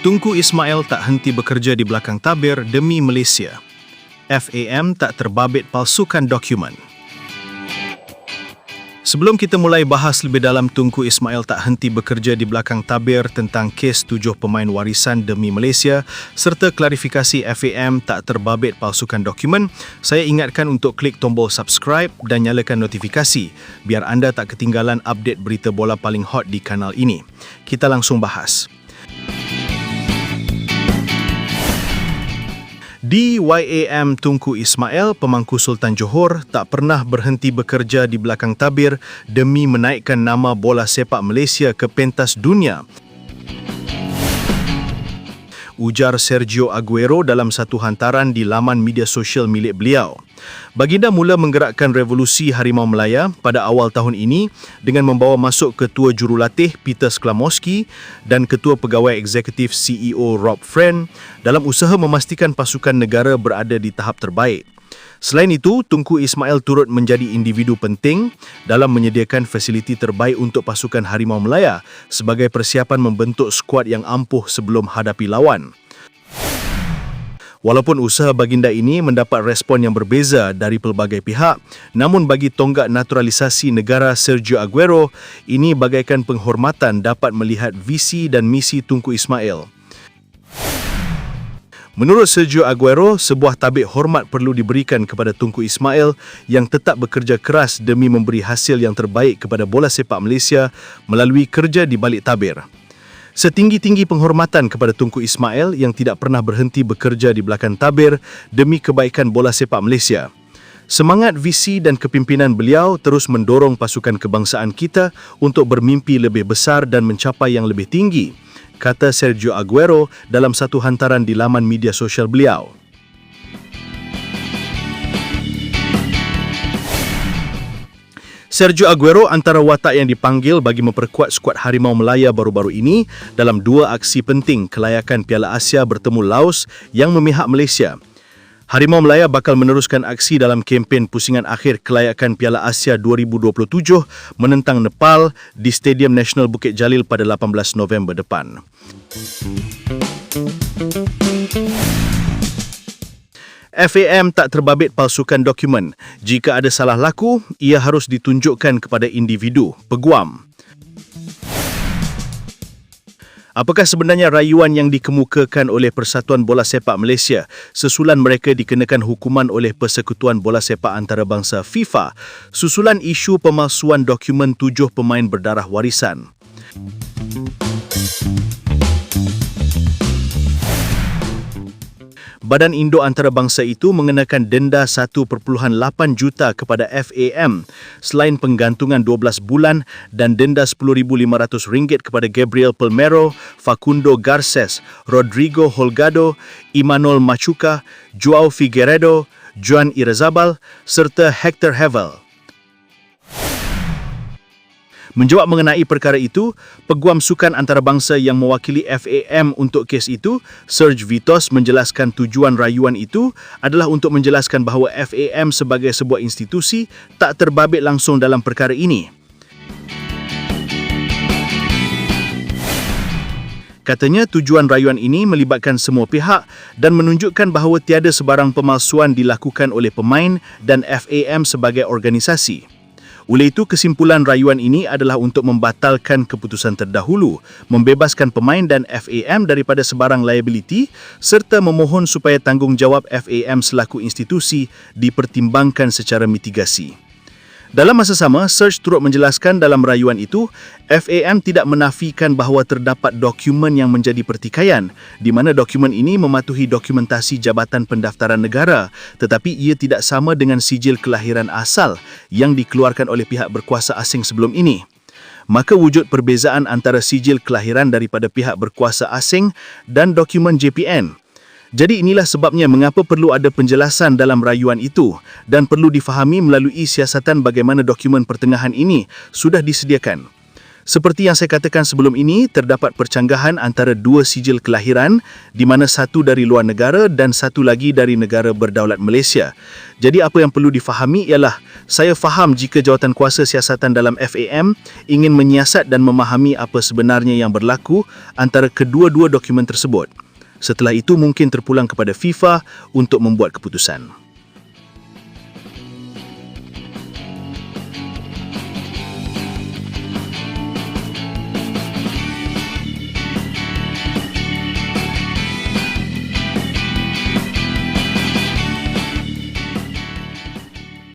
Tunku Ismail tak henti bekerja di belakang tabir demi Malaysia. FAM tak terbabit palsukan dokumen. Sebelum kita mulai bahas lebih dalam Tunku Ismail tak henti bekerja di belakang tabir tentang kes tujuh pemain warisan demi Malaysia serta klarifikasi FAM tak terbabit palsukan dokumen, saya ingatkan untuk klik tombol subscribe dan nyalakan notifikasi biar anda tak ketinggalan update berita bola paling hot di kanal ini. Kita langsung bahas. Di YAM Tunku Ismail, pemangku Sultan Johor tak pernah berhenti bekerja di belakang tabir demi menaikkan nama bola sepak Malaysia ke pentas dunia ujar Sergio Aguero dalam satu hantaran di laman media sosial milik beliau. Baginda mula menggerakkan revolusi Harimau Melaya pada awal tahun ini dengan membawa masuk Ketua Jurulatih Peter Sklamoski dan Ketua Pegawai Eksekutif CEO Rob Friend dalam usaha memastikan pasukan negara berada di tahap terbaik. Selain itu, Tunku Ismail turut menjadi individu penting dalam menyediakan fasiliti terbaik untuk pasukan Harimau Melaya sebagai persiapan membentuk skuad yang ampuh sebelum hadapi lawan. Walaupun usaha baginda ini mendapat respon yang berbeza dari pelbagai pihak, namun bagi tonggak naturalisasi negara Sergio Aguero, ini bagaikan penghormatan dapat melihat visi dan misi Tunku Ismail. Menurut Sergio Aguero, sebuah tabik hormat perlu diberikan kepada Tunku Ismail yang tetap bekerja keras demi memberi hasil yang terbaik kepada bola sepak Malaysia melalui kerja di balik tabir. Setinggi-tinggi penghormatan kepada Tunku Ismail yang tidak pernah berhenti bekerja di belakang tabir demi kebaikan bola sepak Malaysia. Semangat visi dan kepimpinan beliau terus mendorong pasukan kebangsaan kita untuk bermimpi lebih besar dan mencapai yang lebih tinggi kata Sergio Aguero dalam satu hantaran di laman media sosial beliau. Sergio Aguero antara watak yang dipanggil bagi memperkuat skuad Harimau Melaya baru-baru ini dalam dua aksi penting kelayakan Piala Asia bertemu Laos yang memihak Malaysia – Harimau Melaya bakal meneruskan aksi dalam kempen pusingan akhir kelayakan Piala Asia 2027 menentang Nepal di Stadium Nasional Bukit Jalil pada 18 November depan. FAM tak terbabit palsukan dokumen. Jika ada salah laku, ia harus ditunjukkan kepada individu, peguam. Apakah sebenarnya rayuan yang dikemukakan oleh Persatuan Bola Sepak Malaysia sesulan mereka dikenakan hukuman oleh Persekutuan Bola Sepak Antarabangsa FIFA susulan isu pemalsuan dokumen tujuh pemain berdarah warisan? Badan Indo Antarabangsa itu mengenakan denda 1.8 juta kepada FAM selain penggantungan 12 bulan dan denda RM10,500 kepada Gabriel Palmero, Facundo Garces, Rodrigo Holgado, Imanol Machuca, Joao Figueredo, Juan Irazabal serta Hector Hevel. Menjawab mengenai perkara itu, peguam sukan antarabangsa yang mewakili FAM untuk kes itu, Serge Vitos menjelaskan tujuan rayuan itu adalah untuk menjelaskan bahawa FAM sebagai sebuah institusi tak terbabit langsung dalam perkara ini. Katanya tujuan rayuan ini melibatkan semua pihak dan menunjukkan bahawa tiada sebarang pemalsuan dilakukan oleh pemain dan FAM sebagai organisasi. Oleh itu, kesimpulan rayuan ini adalah untuk membatalkan keputusan terdahulu, membebaskan pemain dan FAM daripada sebarang liability serta memohon supaya tanggungjawab FAM selaku institusi dipertimbangkan secara mitigasi. Dalam masa sama, Search turut menjelaskan dalam rayuan itu, FAM tidak menafikan bahawa terdapat dokumen yang menjadi pertikaian di mana dokumen ini mematuhi dokumentasi Jabatan Pendaftaran Negara tetapi ia tidak sama dengan sijil kelahiran asal yang dikeluarkan oleh pihak berkuasa asing sebelum ini. Maka wujud perbezaan antara sijil kelahiran daripada pihak berkuasa asing dan dokumen JPN jadi inilah sebabnya mengapa perlu ada penjelasan dalam rayuan itu dan perlu difahami melalui siasatan bagaimana dokumen pertengahan ini sudah disediakan. Seperti yang saya katakan sebelum ini, terdapat percanggahan antara dua sijil kelahiran di mana satu dari luar negara dan satu lagi dari negara berdaulat Malaysia. Jadi apa yang perlu difahami ialah saya faham jika jawatan kuasa siasatan dalam FAM ingin menyiasat dan memahami apa sebenarnya yang berlaku antara kedua-dua dokumen tersebut. Setelah itu mungkin terpulang kepada FIFA untuk membuat keputusan.